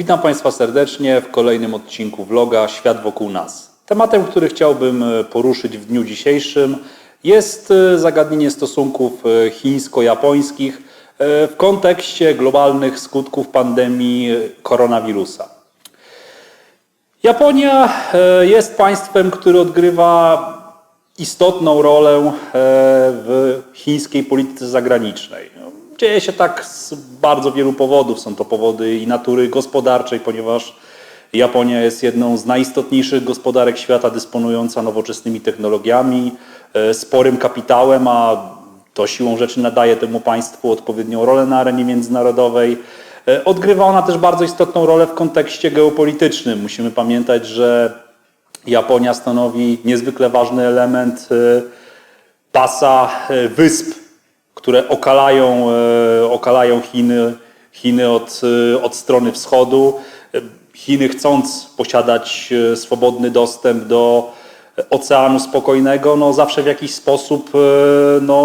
Witam Państwa serdecznie w kolejnym odcinku vloga Świat wokół nas. Tematem, który chciałbym e, poruszyć w dniu dzisiejszym jest e, zagadnienie stosunków e, chińsko-japońskich w kontekście globalnych skutków pandemii koronawirusa. Japonia jest państwem, które odgrywa istotną rolę w chińskiej polityce zagranicznej. Dzieje się tak z bardzo wielu powodów. Są to powody i natury gospodarczej, ponieważ Japonia jest jedną z najistotniejszych gospodarek świata, dysponująca nowoczesnymi technologiami, e, sporym kapitałem, a to siłą rzeczy nadaje temu państwu odpowiednią rolę na arenie międzynarodowej. E, Odgrywa ona też bardzo istotną rolę w kontekście geopolitycznym. Musimy pamiętać, że Japonia stanowi niezwykle ważny element e, pasa wysp, które okalają, e, okalają Chiny, Chiny od, e, od strony wschodu. Chiny chcąc posiadać e, swobodny dostęp do Oceanu Spokojnego, no zawsze w jakiś sposób no,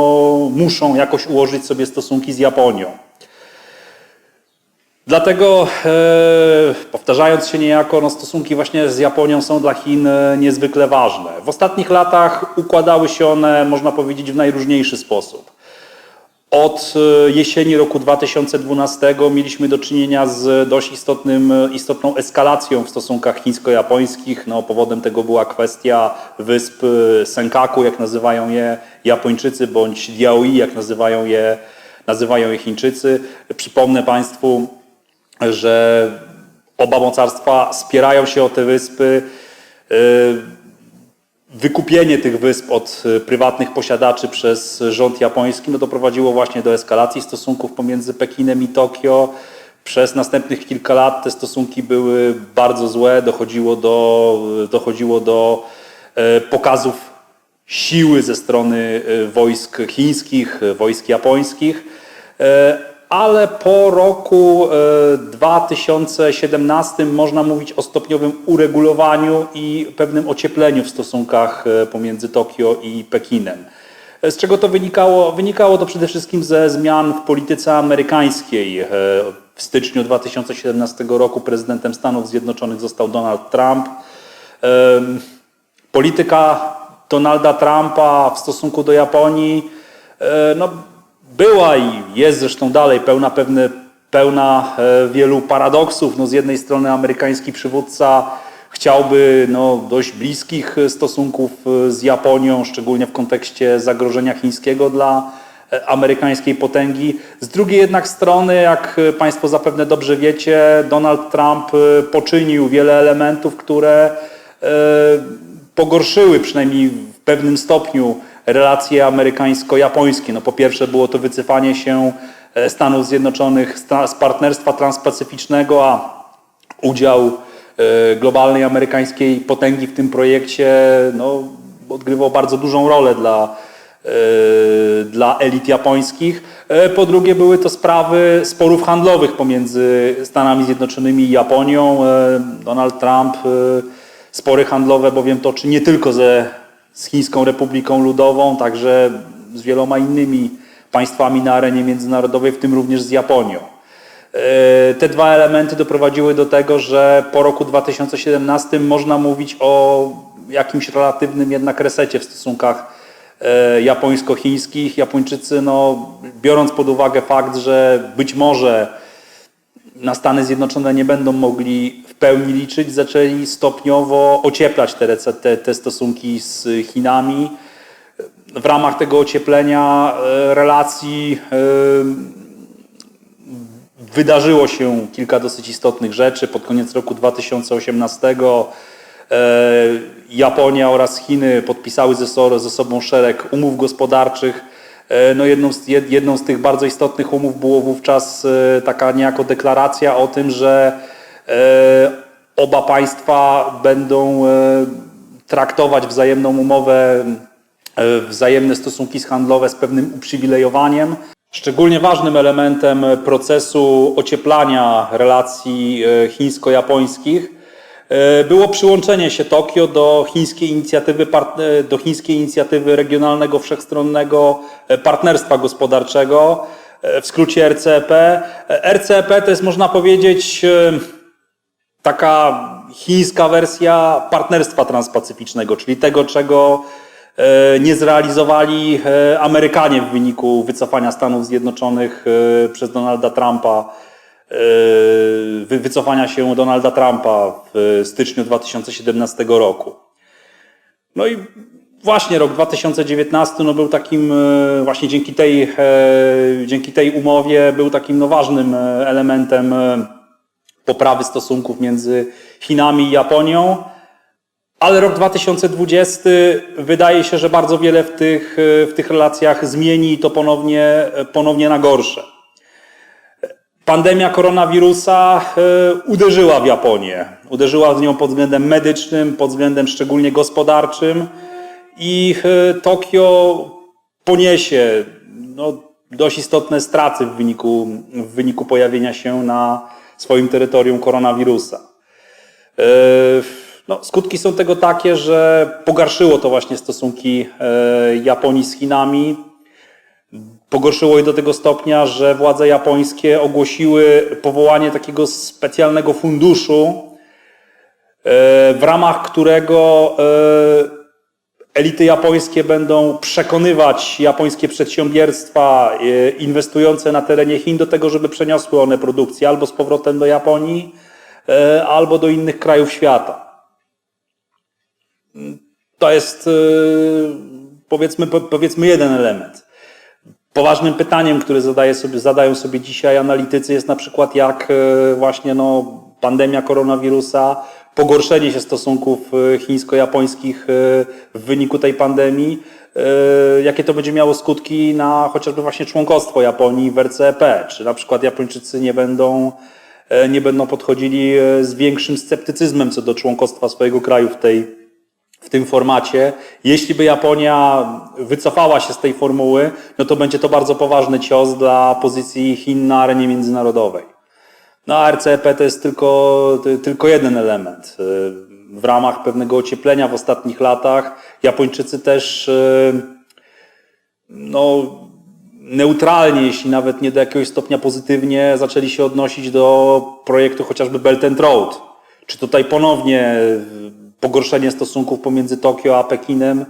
muszą jakoś ułożyć sobie stosunki z Japonią. Dlatego, powtarzając się niejako, no, stosunki właśnie z Japonią są dla Chin niezwykle ważne. W ostatnich latach układały się one, można powiedzieć, w najróżniejszy sposób. Od e, jesieni roku 2012 mieliśmy do czynienia z dość istotnym, istotną eskalacją w stosunkach chińsko-japońskich. No, powodem tego była kwestia wysp e, Senkaku, jak nazywają je Japończycy, bądź Diaoyi, jak nazywają je, nazywają je Chińczycy. Przypomnę Państwu, że oba mocarstwa spierają się o te wyspy. E, Wykupienie tych wysp od e, prywatnych posiadaczy przez rząd japoński no, doprowadziło właśnie do eskalacji stosunków pomiędzy Pekinem i Tokio. Przez następnych kilka lat te stosunki były bardzo złe, dochodziło do, dochodziło do e, pokazów siły ze strony e, wojsk chińskich, e, wojsk japońskich. E, ale po roku e, 2017 można mówić o stopniowym uregulowaniu i pewnym ociepleniu w stosunkach e, pomiędzy Tokio i Pekinem. E, Z czego to wynikało? Wynikało to przede wszystkim ze zmian w polityce amerykańskiej. E, W styczniu 2017 roku prezydentem Stanów Zjednoczonych został Donald Trump. Polityka Donalda Trumpa w stosunku do Japonii e, no, była i jest zresztą dalej pełna, pewne, pełna e, wielu paradoksów. No, z jednej strony amerykański przywódca chciałby no, dość bliskich stosunków e, z Japonią, szczególnie w kontekście zagrożenia chińskiego dla e, amerykańskiej potęgi. Z drugiej jednak strony, jak e, Państwo zapewne dobrze wiecie, Donald Trump e, poczynił wiele elementów, które e, pogorszyły przynajmniej w pewnym stopniu relacje amerykańsko-japońskie. No po pierwsze było to wycofanie się e, Stanów Zjednoczonych z partnerstwa transpacyficznego, a udział e, globalnej amerykańskiej potęgi w tym projekcie no, odgrywał bardzo dużą rolę dla, e, dla elit japońskich. Po drugie były to sprawy sporów handlowych pomiędzy Stanami Zjednoczonymi i Japonią. Donald Trump spory handlowe bowiem toczy nie tylko ze, z Chińską Republiką Ludową, także z wieloma innymi państwami na arenie międzynarodowej, w tym również z Japonią. E, Te dwa elementy doprowadziły do tego, że po roku 2017 można mówić o jakimś relatywnym jednak resecie w stosunkach e, japońsko-chińskich. Japończycy, no, biorąc pod uwagę fakt, że być może na Stany Zjednoczone nie będą mogli w pełni liczyć, zaczęli stopniowo ocieplać te, te, te stosunki z Chinami. W ramach tego ocieplenia e, relacji e, wydarzyło się kilka dosyć istotnych rzeczy. Pod koniec roku 2018 e, Japonia oraz Chiny podpisały ze sobą szereg umów gospodarczych. E, No jedną, z, jed- jedną z tych bardzo istotnych umów było wówczas e, taka niejako deklaracja o tym, że e, oba państwa będą traktować wzajemną umowę, wzajemne stosunki handlowe z pewnym uprzywilejowaniem. Szczególnie ważnym elementem procesu ocieplania relacji chińsko-japońskich było przyłączenie się Tokio do chińskiej inicjatywy, e, do chińskiej inicjatywy regionalnego wszechstronnego e, partnerstwa gospodarczego, e, w skrócie RCEP. E, RCEP to jest można powiedzieć e, taka chińska wersja partnerstwa transpacyficznego, czyli tego, czego e, nie zrealizowali e, Amerykanie w wyniku wycofania Stanów Zjednoczonych e, przez Donalda Trumpa, wycofania się Donalda Trumpa w styczniu 2017 roku. No i właśnie rok 2019 no był takim, e, właśnie dzięki tej, e, dzięki tej umowie był takim no ważnym e, elementem e, poprawy stosunków między Chinami i Japonią. Ale rok 2020 wydaje się, że bardzo wiele w tych, e, w tych relacjach zmieni i to ponownie, e, ponownie na gorsze. Pandemia koronawirusa e, uderzyła w Japonię. Uderzyła w nią pod względem medycznym, pod względem szczególnie gospodarczym i e, Tokio poniesie no, dość istotne straty w wyniku, w wyniku pojawienia się na swoim terytorium koronawirusa. E, No, skutki są tego takie, że pogarszyło to właśnie stosunki Japonii z Chinami. Pogorszyło je do tego stopnia, że władze japońskie ogłosiły powołanie takiego specjalnego funduszu, e, w ramach którego e, elity japońskie będą przekonywać japońskie przedsiębiorstwa e, inwestujące na terenie Chin do tego, żeby przeniosły one produkcję albo z powrotem do Japonii, albo do innych krajów świata. To jest powiedzmy, po- powiedzmy jeden element. Poważnym pytaniem, które zadaje sobie, zadają sobie dzisiaj analitycy jest na przykład jak e, właśnie no, pandemia koronawirusa, pogorszenie się stosunków e, chińsko-japońskich e, w wyniku tej pandemii, jakie to będzie miało skutki na chociażby właśnie członkostwo Japonii w RCEP, czy na przykład Japończycy nie będą, nie będą podchodzili z większym sceptycyzmem co do członkostwa swojego kraju w tej, w tym formacie. Jeśli by Japonia wycofała się z tej formuły, no to będzie to bardzo poważny cios dla pozycji Chin na arenie międzynarodowej. No a RCEP to jest tylko, tylko jeden element. W ramach pewnego ocieplenia w ostatnich latach Japończycy też e, no, neutralnie, jeśli nawet nie do jakiegoś stopnia pozytywnie, zaczęli się odnosić do projektu chociażby Belt and Road. Czy tutaj ponownie pogorszenie stosunków pomiędzy Tokio a Pekinem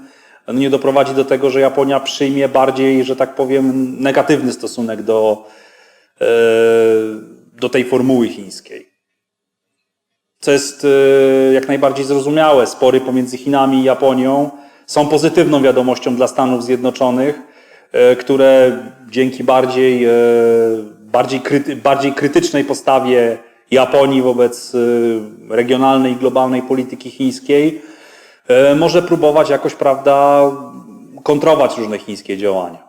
no, nie doprowadzi do tego, że Japonia przyjmie bardziej, że tak powiem, negatywny stosunek do, e, do tej formuły chińskiej. Co jest e, jak najbardziej zrozumiałe. Spory pomiędzy Chinami i Japonią są pozytywną wiadomością dla Stanów Zjednoczonych, e, które dzięki bardziej, bardziej, kryty, bardziej krytycznej postawie Japonii wobec e, regionalnej i globalnej polityki chińskiej e, może próbować jakoś, prawda, kontrować różne chińskie działania.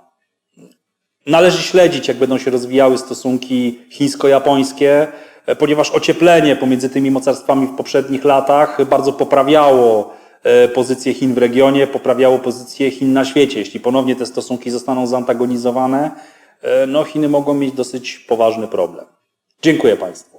Należy śledzić, jak będą się rozwijały stosunki chińsko-japońskie, e, ponieważ ocieplenie pomiędzy tymi mocarstwami w poprzednich latach bardzo poprawiało e, pozycję Chin w regionie, poprawiało pozycję Chin na świecie. Jeśli ponownie te stosunki zostaną zantagonizowane, e, no Chiny mogą mieć dosyć poważny problem. Dziękuję Państwu.